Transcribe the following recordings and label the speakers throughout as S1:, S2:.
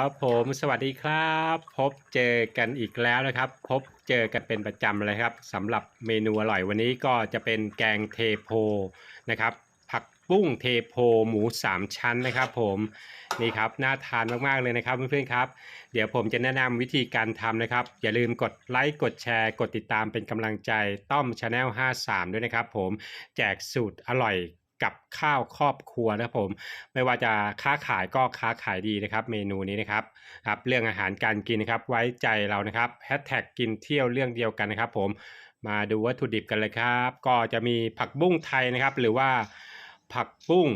S1: ครับผมสวัสดีครับ พบเจอกันอีกแล้วนะครับ พบเจอกันเป็นประจำเลยครับสำหรับเมนูอร่อยวันนี้ก็จะเป็นแกงเทโพนะครับ ผักบุ้งเทโพหมูสามชั้นนะครับ ผมนี่ครับน่าทานมากๆเลยนะครับเพื่อนๆครับ เดี๋ยวผมจะแนะนำวิธีการทำนะครับ อย่าลืมกดไลค์กดแชร์ กดติดตามเป็นกำลังใจต้อมชาแนล53 ด้วยนะครับ ผมแจกสูตรอร่อย กับข้าวครอบครัวนะครับผม ไม่ว่าจะค้าขายก็ค้าขายดีนะครับ เมนูนี้นะครับครับเรื่องอาหารการกินนะครับ ไว้ใจเรานะครับแฮชแท็กกินเที่ยวเรื่องเดียวกันนะครับ ผมมาดูวัตถุดิบกันเลยครับ ก็จะมีผักบุ้งไทยนะครับ หรือว่าผักบุ้ง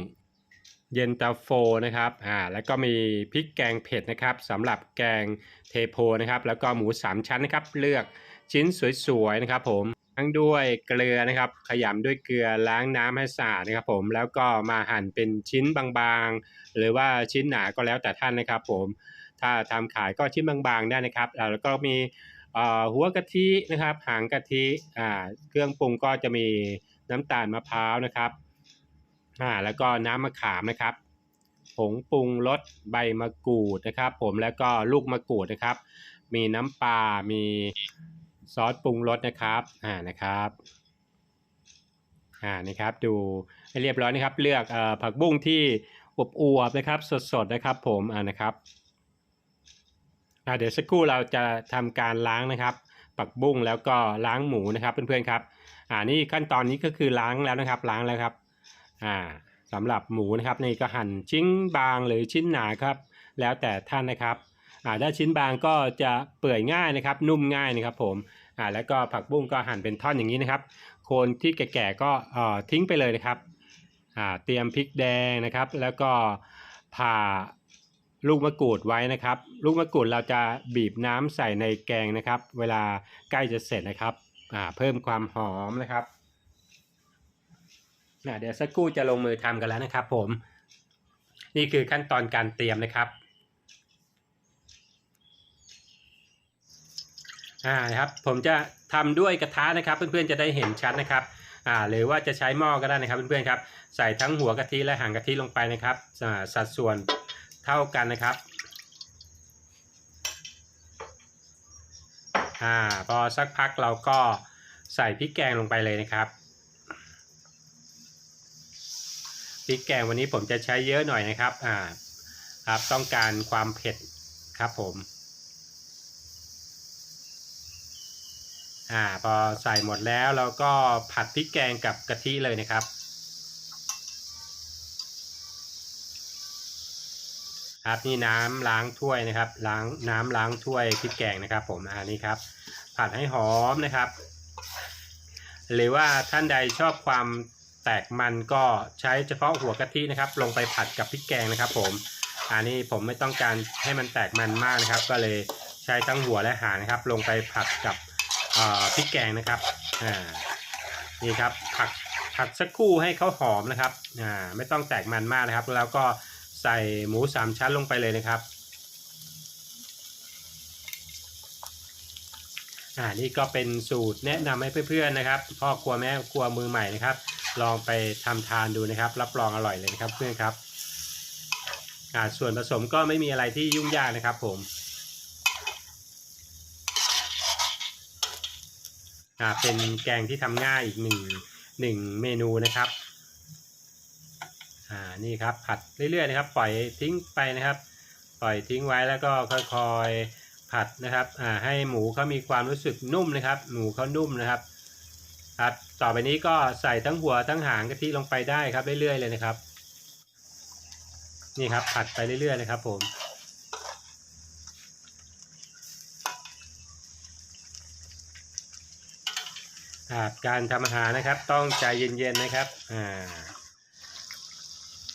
S1: เย็นตาโฟนะครับ อ่า แล้วก็มีพริกแกงเผ็ดนะครับสำหรับแกงเทโพนะครับ แล้วก็หมูสามชั้นนะครับ เลือกชิ้นสวยๆนะครับผม ล้งด้วยเกลือนะครับ ขยำด้วยเกลือล้างน้ำให้สะอาดนะครับ ผมแล้วก็มาหั่นเป็นชิ้นบางๆ หรือว่าชิ้นหนาก็แล้วแต่ท่านนะครับ ผมถ้าทำขายก็ชิ้นบางๆได้นะครับ แล้วก็มีหัวกะทินะครับ หางกะทิอ่าเครื่องปรุงก็จะมีน้ำตาลมะพร้าวนะครับอ่าแล้วก็น้ำมะขามนะครับผงปรุงรสใบมะกรูดนะครับ ผมแล้วก็ลูกมะกรูดนะครับ มีน้ำปลา มี ซอสปรุงรสนะครับอ่านะครับอ่านี่ครับดูให้เรียบร้อยนะครับ เลือกเอ่อผักบุ้งที่อบอวบนะครับสดๆนะครับ ผมอ่านะครับอ่าเดี๋ยวสักครู่เราจะทำการล้างนะครับ ผักบุ้งแล้วก็ล้างหมูนะครับเพื่อนๆครับอ่านี่ขั้นตอนนี้ก็คือล้างแล้วนะครับ ล้างแล้วครับอ่าสำหรับหมูนะครับนี่ก็หั่นชิ้นบางหรือชิ้นหนาครับ แล้วแต่ท่านนะครับอ่าถ้าชิ้นบางก็จะเปื่อยง่ายนะครับ นุ่มง่ายนะครับ ผม อ่าแล้วก็ผักบุ้งก็หั่นเป็นท่อนอย่างนี้นะครับ โคนที่แก่ๆก็เอ่อทิ้งไปเลยนะครับอ่าเตรียมพริกแดงนะครับ แล้วก็ผ่าลูกมะกรูดไว้นะครับ ลูกมะกรูดเราจะบีบน้ำใส่ในแกงนะครับ เวลาใกล้จะเสร็จนะครับอ่าเพิ่มความหอมนะครับอ่าเดี๋ยวสักครู่จะลงมือทำกันแล้วนะครับ ผม นี่คือขั้นตอนการเตรียมนะครับ อ่าครับผมจะทำด้วยกระทะนะครับ เพื่อนๆจะได้เห็นชัดนะครับอ่าหรือว่าจะใช้หม้อก็ได้นะครับเพื่อนๆครับใส่ทั้งหัวกะทิและหางกะทิลงไปนะครับอ่าสัดส่วนเท่ากันนะครับอ่าพอสักพักเราก็ใส่พริกแกงลงไปเลยนะครับพริกแกงวันนี้ผมจะใช้เยอะหน่อยนะครับอ่าครับต้องการความเผ็ดครับผม อ่าพอใส่หมดแล้วเราก็ผัดพริกแกงกับกะทิเลยนะครับครับนี่น้ำล้างถ้วยนะครับล้างน้ำล้างถ้วยพริกแกงนะครับ ผมอ่านี่ครับ ผัดให้หอมนะครับ หรือว่าท่านใดชอบความแตกมันก็ใช้เฉพาะหัวกะทินะครับ ลงไปผัดกับพริกแกงนะครับ ผมอันนี้ผมไม่ต้องการให้มันแตกมันมากนะครับ ก็เลยใช้ทั้งหัวและหางนะครับ ลงไปผัดกับ พริกแกงนะครับอ่านี่ครับผักผัดสักครู่ให้เขาหอมนะครับอ่าไม่ต้องแตกมันมากนะครับ แล้วก็ใส่หมูสามชั้นลงไปเลยนะครับอ่านี่ก็เป็นสูตรแนะนำให้เพื่อนๆนะครับพ่อครัวแม่ครัวมือใหม่นะครับ ลองไปทำทานดูนะครับ รับรองอร่อยเลยนะครับเพื่อนครับอ่าส่วนผสมก็ไม่มีอะไรที่ยุ่งยากนะครับผม อ่า เป็นแกงที่ทำง่ายอีกหนึ่งหนึ่งเมนูนะครับอ่านี่ครับผัดเรื่อยๆนะครับ ปล่อยทิ้งไปนะครับ ปล่อยทิ้งไว้แล้วก็ค่อยๆผัดนะครับอ่าให้หมูเขามีความรู้สึกนุ่มนะครับ หมูเขานุ่มนะครับครับต่อไปนี้ก็ใส่ทั้งหัวทั้งหางกะทิลงไปได้ครับเรื่อยๆเลยนะครับ นี่ครับผัดไปเรื่อยๆเลยครับผม ครับ การทำอาหารนะครับ ต้องใจเย็นๆนะครับอ่า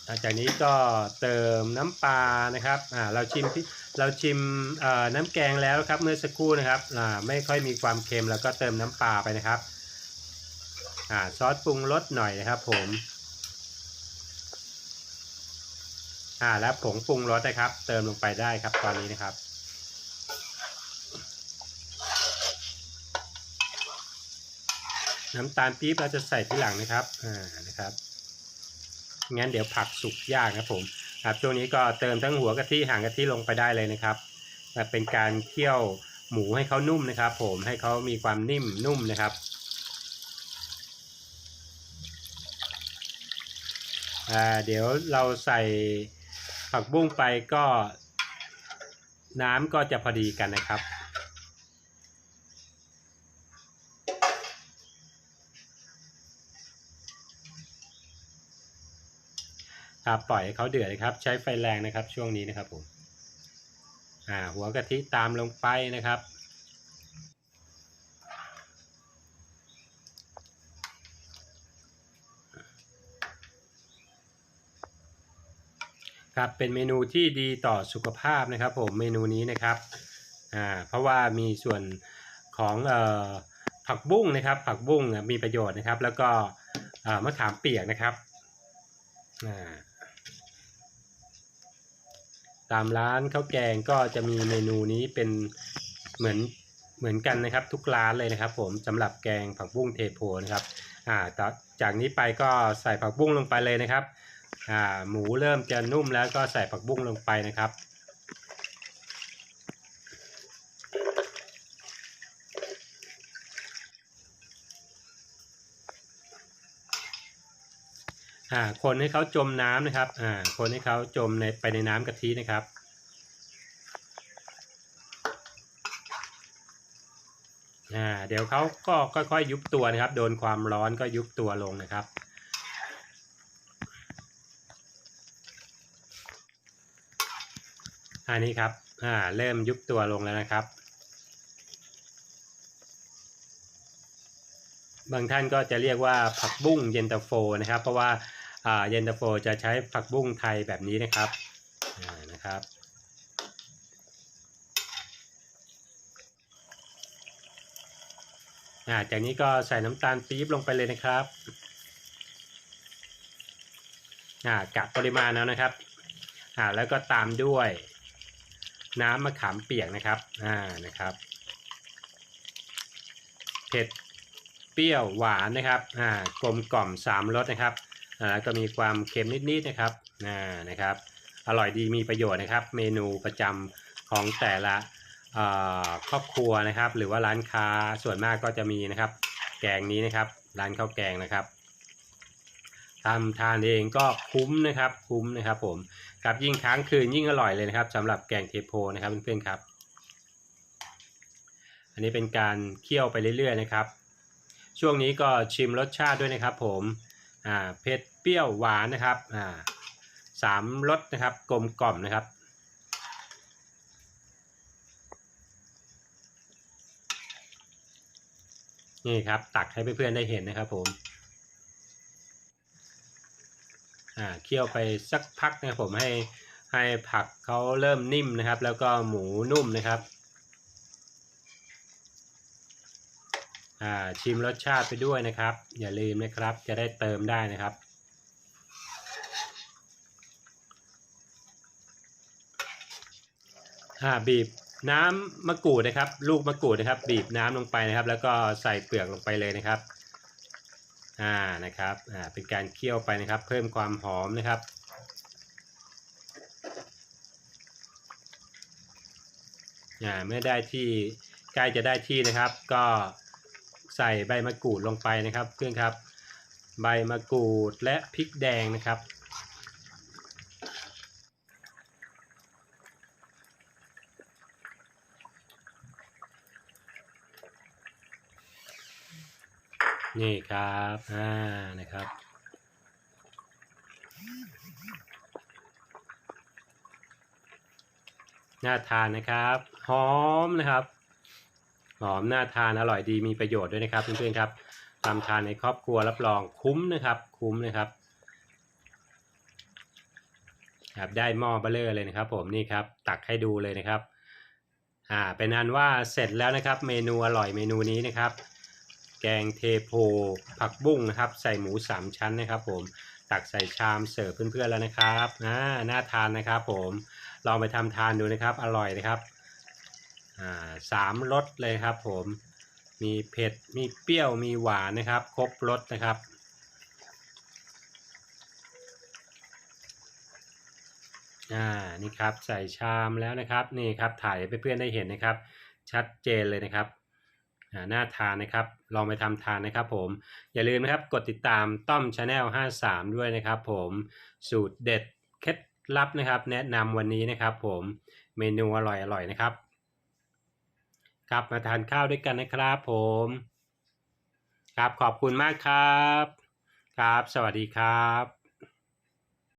S1: หลังจากนี้ก็เติมน้ำปลานะครับอ่าเราชิมที่เราชิมน้ำแกงแล้วครับเมื่อสักครู่นะครับอ่าไม่ค่อยมีความเค็มแล้วก็เติมน้ำปลาไปนะครับอ่าซอสปรุงรสหน่อยนะครับ ผมอ่าแล้วผงปรุงรสนะครับ เติมลงไปได้ครับตอนนี้นะครับ น้ำตาลปี๊บเราจะใส่ทีหลังนะครับอ่านะครับงั้นเดี๋ยวผักสุกยากนะผมครับช่วงนี้ก็เติมทั้งหัวกะทิหางกะทิลงไปได้เลยนะครับแบบเป็นการเคี่ยวหมูให้เขานุ่มนะครับ ผมให้เขามีความนิ่มนุ่มนะครับอ่าเดี๋ยวเราใส่ผักบุ้งไปก็น้ำก็จะพอดีกันนะครับ ครับปล่อยให้เขาเดือดนะครับ ใช้ไฟแรงนะครับ ช่วงนี้นะครับผมอ่าหัวกะทิตามลงไปนะครับ ครับเป็นเมนูที่ดีต่อสุขภาพนะครับ ผมเมนูนี้นะครับอ่าเพราะว่ามีส่วนของเอ่อผักบุ้งนะครับ ผักบุ้งมีประโยชน์นะครับ แล้วก็อ่อมะขามเปียกนะครับอ่า ตามร้านข้าวแกงก็จะมีเมนูนี้เป็นเหมือนเหมือนกันนะครับ ทุกร้านเลยนะครับ ผมสำหรับแกงผักบุ้งเทโพนะครับอ่าจากนี้ไปก็ใส่ผักบุ้งลงไปเลยนะครับอ่าหมูเริ่มจะนุ่มแล้วก็ใส่ผักบุ้งลงไปนะครับ อ่าคนให้เขาจมน้ำนะครับอ่าคนให้เขาจมในไปในน้ำกะทินะครับอ่าเดี๋ยวเขาก็ค่อย ๆ ยุบตัวนะครับ โดนความร้อนก็ยุบตัวลงนะครับอันนี้ครับอ่าเริ่มยุบตัวลงแล้วนะครับ บางท่านก็จะเรียกว่าผักบุ้งเย็นตาโฟนะครับ เพราะว่า เย็นตาโฟจะใช้ผักบุ้งไทยแบบนี้นะครับนะครับอ่าจากนี้ก็ใส่น้ำตาลปี๊บลงไปเลยนะครับอ่ากะปริมาณแล้วนะครับอ่าแล้วก็ตามด้วยน้ำมะขามเปียกนะครับอ่านะครับเผ็ดเปรี้ยวหวานนะครับอ่ากลมกล่อมสามรสนะครับ อ่าก็มีความเค็มนิดๆนะครับอ่านะครับ อร่อยดีมีประโยชน์นะครับ เมนูประจำของแต่ละครอบครัวนะครับ หรือว่าร้านค้าส่วนมากก็จะมีนะครับ แกงนี้นะครับ ร้านข้าวแกงนะครับทำทานเองก็คุ้มนะครับ คุ้มนะครับ ผมครับยิ่งค้างคืนยิ่งอร่อยเลยนะครับสำหรับแกงเทโพนะครับเพื่อนๆครับ อันนี้เป็นการเคี่ยวไปเรื่อยๆนะครับ ช่วงนี้ก็ชิมรสชาติด้วยนะครับ ผม อ่าเผ็ดเปรี้ยวหวานนะครับอ่าสามรสนะครับกลมกล่อมนะครับนี่ครับตักให้เพื่อนๆได้เห็นนะครับผมอ่าเคี่ยวไปสักพักนะครับผมให้ให้ผักเขาเริ่มนิ่มนะครับ แล้วก็หมูนุ่มนะครับ อ่า ชิมรสชาติไปด้วยนะครับ อย่าลืมนะครับ จะได้เติมได้นะครับอ่าบีบน้ำมะกรูดนะครับ ลูกมะกรูดนะครับ บีบน้ำลงไปนะครับ แล้วก็ใส่เปลือกลงไปเลยนะครับอ่านะครับอ่าเป็นการเคี่ยวไปนะครับ เพิ่มความหอมนะครับอ่าเมื่อได้ที่ใกล้จะได้ที่นะครับ ก็ ใส่ใบมะกรูดลงไปนะครับเพื่อนครับ ใบมะกรูดและพริกแดงนะครับ นี่ครับอ่านะครับน่าทานนะครับ หอมนะครับ หอมน่าทานอร่อยดีมีประโยชน์ด้วยนะครับเพื่อนๆครับทำทานในครอบครัวรับรองคุ้มนะครับ คุ้มนะครับครับได้หม้อเบลเลอร์เลยนะครับ ผมนี่ครับตักให้ดูเลยนะครับอ่าเป็นอันว่าเสร็จแล้วนะครับ เมนูอร่อยเมนูนี้นะครับ แกงเทโพผักบุ้งนะครับ ใส่หมูสามชั้นนะครับ ผมตักใส่ชามเสิร์ฟเพื่อนๆแล้วนะครับอ่าน่าทานนะครับ ผมลองไปทำทานดูนะครับ อร่อยนะครับ สามรสเลยครับผมมีเผ็ดมีเปรี้ยวมีหวานนะครับ ครบรสนะครับ อ่านี่ครับใส่ชามแล้วนะครับนี่ครับถ่ายให้เพื่อนๆได้เห็นนะครับ ชัดเจนเลยนะครับอ่าน่าทานนะครับ ลองไปทำทานนะครับผม อย่าลืมนะครับกดติดตามต้อมชาแนล53 ด้วยนะครับผมสูตรเด็ดเคล็ดลับนะครับ แนะนำวันนี้นะครับผมเมนูอร่อยๆนะครับ ครับมาทานข้าวด้วยกันนะครับผมครับขอบคุณมากครับ ครับ สวัสดีครับ